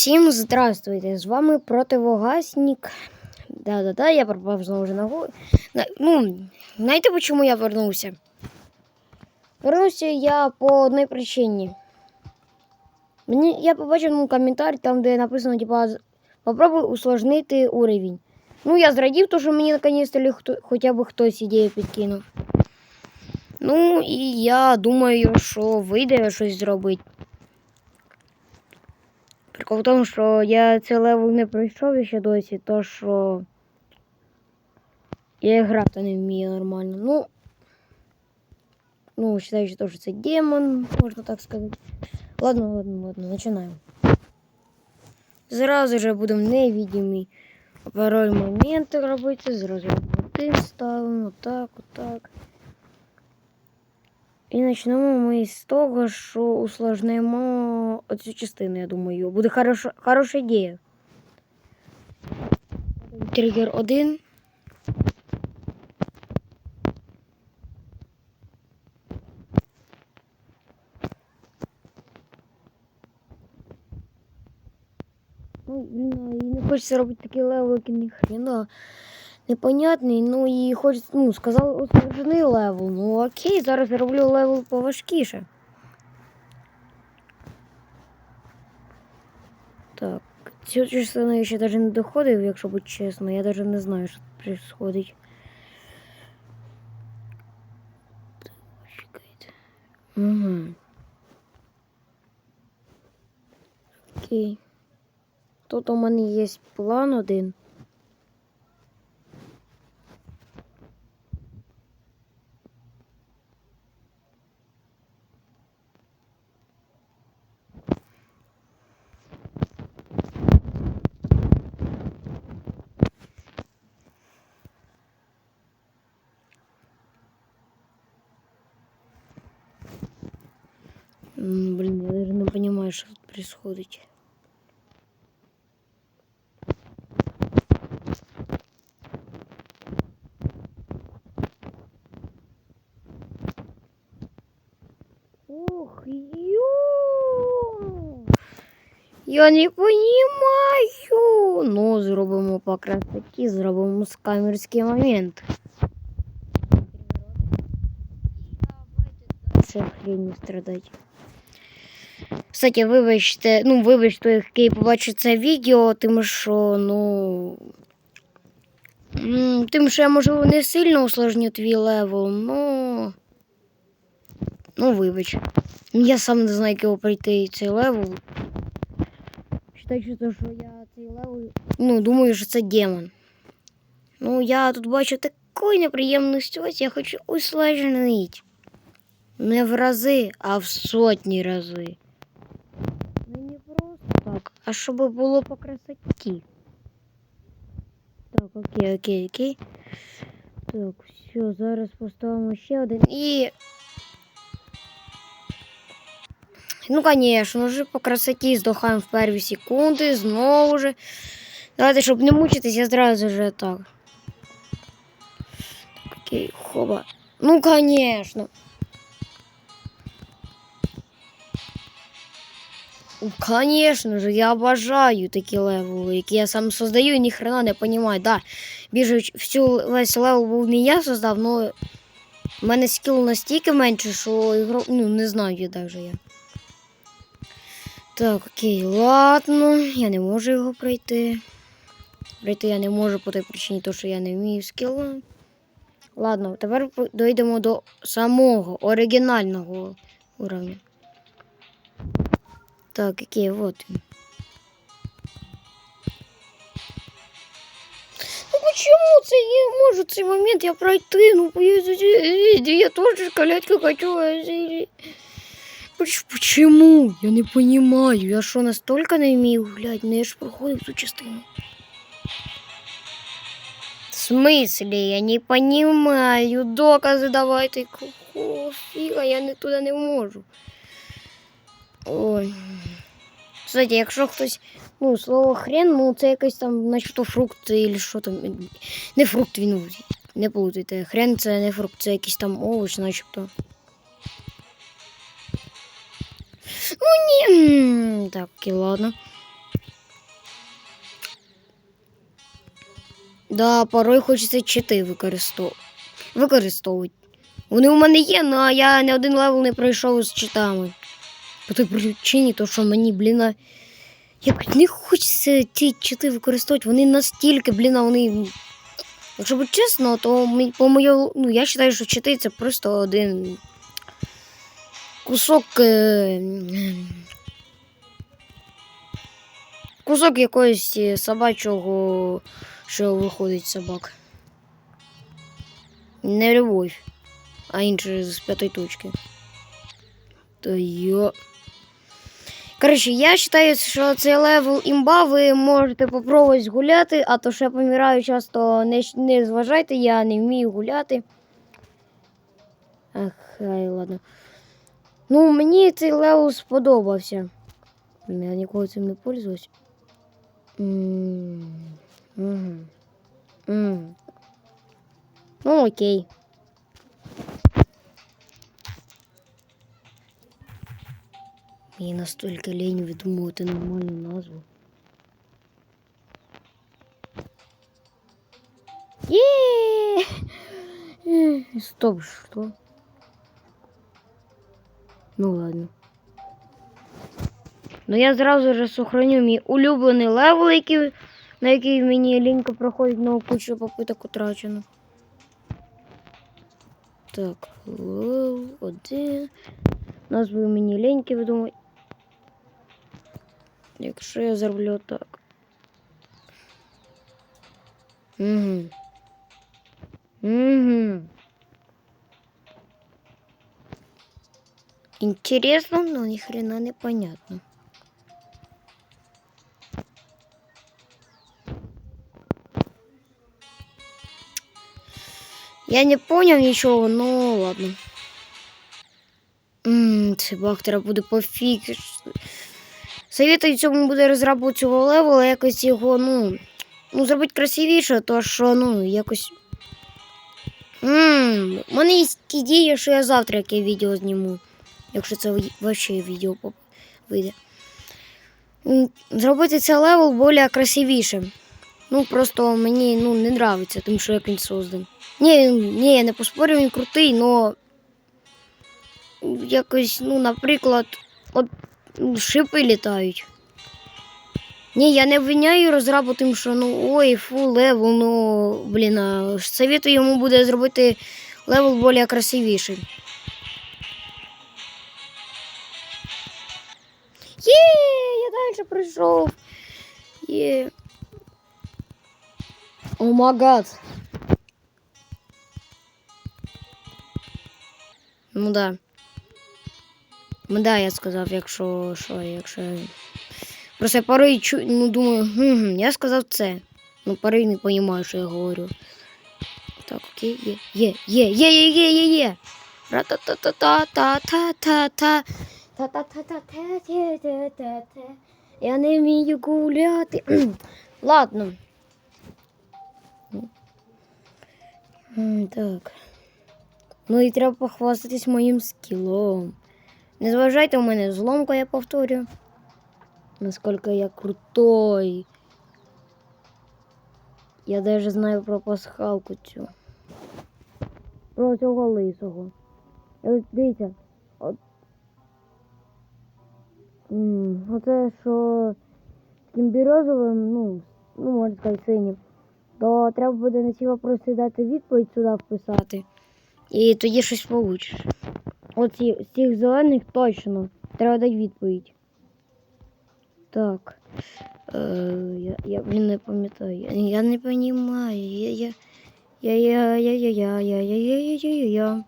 Всім здравствуйте! З вами противогасник. Да-да-да, я пропав знову ногу. На- Ну, знаєте, чому я вернувся? Вернувся я по одній причині. Мені, я побачив ну, коментар, там, де написано, типа, попробуй усложнити уровень. Ну, я зрадів, то, що мені наконец-то хоча б хтось ідею підкинув. Ну, і я думаю, що вийде щось зробити. Прикол в тому, що я цей левел не пройшов ще досі, то що я грати не вмію нормально. Ну, ну, вважаючи то, це демон, можна так сказати. Ладно, ладно, ладно, починаємо. Зразу же будемо невидимі пароль моменти робити, зразу один ставимо, отак, отак. І почнемо ми з того, що усложнимо оцю частину, я думаю. Буде хороша, хороша ідея. Тригер 1. Ну, і не хочеться робити такі левел, ні хрена непонятний. Ну і хоч, ну, сказали усложний левел. Ну окей, зараз я роблю левел поважкіше. Так, цю частину я ще навіть не доходив, якщо бути чесно. Я навіть не знаю, що тут відбувається. Угу. Окей. Тут у мене є план один. Понимаю, что тут происходит. Ох, ё! Я не понимаю. Ну, зробимо по красоті, зробимо скамерський момент. Це хрень страдать. Кстати, вибачте, ну, вибачте, який побачить це відео, тим, що, ну. Тим, що я, можливо, не сильно усложню твій левел, ну. Ну, вибач. Я сам не знаю, як його пройти цей левел. Считай, що я цей левел. Ну, думаю, що це демон. Ну, я тут бачу таку неприємну ситуацію, я хочу усложнити. Не в рази, а в сотні рази. Ну не просто так, а щоб було по красоті. Так, окей, окей, окей. Так, все, зараз поставимо ще один. І. Ну, конечно же, по красоті здохаємо в перві секунди, знову же. Давайте, щоб не мучитись, я зразу же так. Так, окей, хоба. Ну, конечно. Конечно же, я обожаю такі левели, які я сам создаю і ні хрена не понимаю. Да, біжуть всю весь левел був я создав, но в мене скіл настільки менше, що ігру, ну, не знаю я даже я. Так, окей, ладно, я не можу його пройти. Пройти я не можу по той причині, то, що я не вмію скіл. Ладно, тепер дійдемо до самого оригінального уровня. Так, окей, вот. Ну почему це не можу цей момент я пройти? Ну я, я тоже колядька хочу. Почему? Я не понимаю. Я что, настолько не вмію гулять? Ну я ж проходив цю частину. В смысле? Я не понимаю. Докази давайте. Какого фіга, я не туди не можу. Ой. Кстати, якщо хтось, ну, слово хрен, ну це якесь там, наче то фрукт или що там. Не фрукт він, не плутайте. Хрен це не фрукт, це якийсь там овоч, начебто. Ну ні. Так, і ладно. Да, порой хочеться чити використов... використовувати. Вони у мене є, ну, але я не один левел не пройшов з читами. По той причині, то що мені, блін, як не хочеться ті чити використовувати. Вони настільки, блін, вони. Якщо бути чесно, то по моєму, ну, я вважаю, що чити це просто один кусок. Е... Кусок якогось е, собачого, що виходить собак. Не любов, а інше з п'ятої точки. То йо. Коротше, я вважаю, що цей левел імба ви можете попробувати гуляти, а то що я помираю часто, не, не зважайте, я не вмію гуляти. Ах, хай, ладно. Ну, мені цей левел сподобався. Я ніколи цим не пользуюсь. М, мгм. М. Ну, окей. Мені настільки лень відмовити нормальну назву. Є! Е, Стоп, що? Ну ладно. Ну я зразу же сохраню мій улюблений левел, який, на який мені лінька проходить на кучу попиток утрачено. Так, левел один. Назву мені ліньки видумати. Якщо я зроблю так. Угу. Угу. Интересно, но ни хрена непонятно. Я не понял ничего, но ладно. Ммм, цей баг треба буде пофіксити. Советую цьому буде розробу цього левела, якось його, ну, ну, зробити красивіше, то що, ну, якось. Ммм, у мене є ідея, що я завтра яке відео зніму. Якщо це взагалі відео вийде. Зробити цей левел більш красивішим. Ну, просто мені ну, не подобається, тим, що як він создан. Ні, ні, я не поспорю, він крутий, але якось, ну, наприклад, от шипи літають. Ні, я не обвиняю розрабу тим, що ну ой, фу, левел, ну блін, а советую йому буде зробити левел більш красивіший. Є, я далі прийшов. Є. О магад. Ну да. Ну да, я сказав, якщо що, якщо. Просто порой чу... ну, думаю, хм, я сказав це. Ну, порой не розумію, що я говорю. Так, окей, є, є, є, є, є, є, є, є. Ра-та-та-та-та-та-та-та. Та-та-та-та-та-та-та-та. Я не вмію гуляти. Ладно. Так. Ну і треба похвастатись моїм скілом. Не зважайте у мене зломка, я повторю. Наскільки я крутой. Я даже знаю про пасхалку цю. Про цього лисого. І От дивіться. От... Оце що з тим бірозовим, ну, ну, можна сказати, синім, то треба буде на ці вопроси дати відповідь сюди вписати. І тоді щось получиш. Оці, з цих зелених точно. Треба дати відповідь. Так. Е, я, я, блін, не пам'ятаю. Я, я не розумію. Я, я, я, я, я, я, я, я, я, я, я, я, я, я.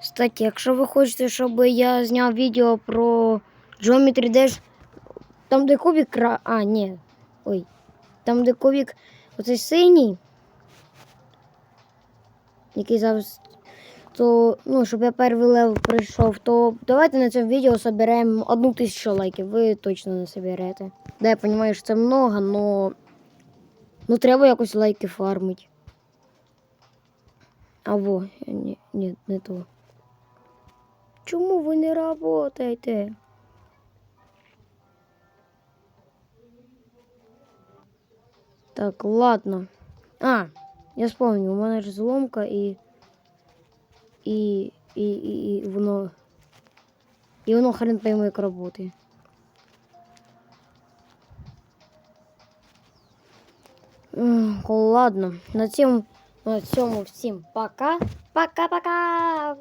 Кстати, якщо ви хочете, щоб я зняв відео про Geometry Dash, там де кубик кра... А, ні. Ой. Там де кубик оцей синій, який зараз то, ну, щоб я перший лев прийшов, то давайте на цьому відео соберемо одну тисячу лайків. Ви точно не соберете. Да, я розумію, що це много, но ну треба якось лайки фармити. Або, ні, ні, не то. Чому ви не працюєте? Так, ладно. А, я вспомнив, у мене ж зломка і. І. І, і, і воно. І воно хрен пойме, як роботи. Ладно, на цьому, на цьому всім пока. Пока-пока.